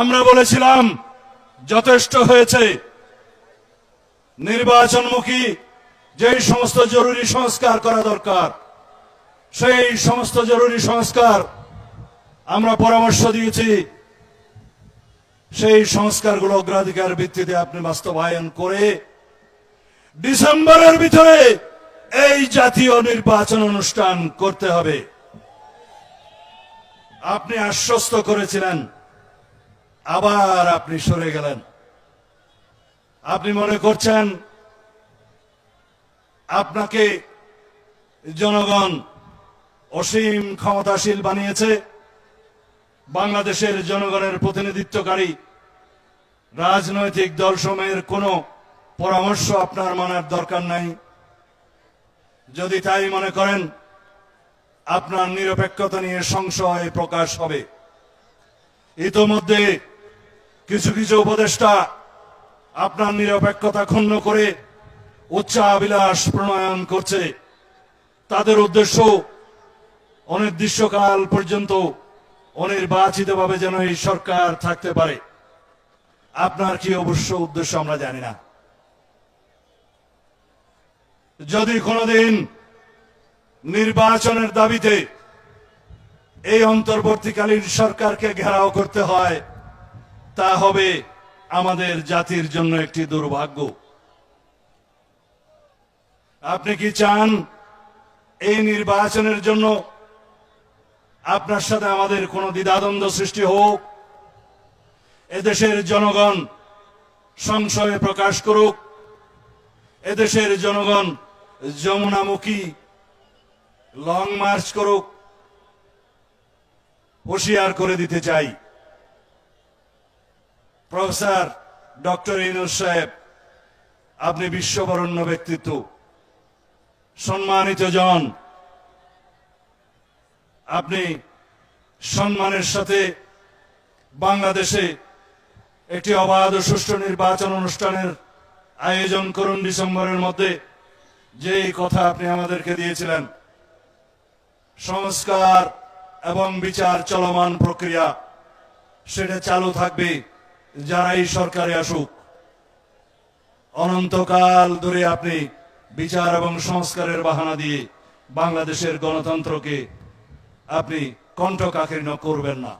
আমরা বলেছিলাম, যথেষ্ট হয়েছে। নির্বাচনমুখী যেই সমস্ত জরুরি সংস্কার করা দরকার, সেই সমস্ত জরুরি সংস্কার আমরা পরামর্শ দিয়েছি। সেই সংস্কারগুলো অগ্রাধিকার ভিত্তিতে আপনি বাস্তবায়ন করে ডিসেম্বরের ভিতরে এই জাতীয় নির্বাচন অনুষ্ঠান করতে হবে। আপনি আশ্বস্ত করেছিলেন আবার আপনি সরে গেলেন। আপনি মনে করছেন, আপনাকে জনগণ অসীম ক্ষমতাশীল বানিয়েছে, বাংলাদেশের জনগণের প্রতিনিধিত্বকারী রাজনৈতিক দলসমূহের কোনো পরামর্শ আপনার মানার দরকার নাই। যদি তাই মনে করেন, আপনার নিরপেক্ষতা নিয়ে সংশয় প্রকাশ হবে। ইতোমধ্যে কিছু কিছু উপদেষ্টা আপনার নিরপেক্ষতা ক্ষুণ্ণ করে উচ্চাবিলাস প্রণয়ন করছে। তাদের উদ্দেশ্য অনির্দিষ্টকাল পর্যন্ত অনির্বাচিতভাবে যেন এই সরকার থাকতে পারে। আপনার কি অবশ্য উদ্দেশ্য আমরা জানি না। যদি কোনোদিন নির্বাচনের দাবিতে এই অন্তর্বর্তীকালীন সরকারকে ঘেরাও করতে হয় তা হবে আমাদের জাতির জন্য একটি দুর্ভাগ্য। আপনি কি চান এই নির্বাচনের জন্য আপনার সাথে আমাদের কোনো দ্বিধাদ্বন্দ্ব সৃষ্টি হোক? এদেশের জনগণ সংশয় প্রকাশ করুক। এদেশের জনগণ যমুনামুখী লং মার্চ করুক। হুঁশিয়ার করে দিতে চাই। প্রফেসর ডক্টর ইনুস সাহেব, আপনি বিশ্ববরণ্য ব্যক্তিত্ব। সম্মানিত জন, আপনি সম্মানের সাথে বাংলাদেশে একটি অবাধ সুষ্ঠু নির্বাচন অনুষ্ঠানের আয়োজন করুন ডিসেম্বরের মধ্যে। যেই কথা আপনি আমাদেরকে দিয়েছিলেন, সংস্কার এবং বিচার চলমান প্রক্রিয়া, সেটা চালু থাকবে। যারাই সরকারে আসুক, অনন্তকাল ধরে আপনি বিচার এবং সংস্কারের বাহানা দিয়ে বাংলাদেশের গণতন্ত্রকে আপনি কণ্ঠকাকীর্ণ করবেন না।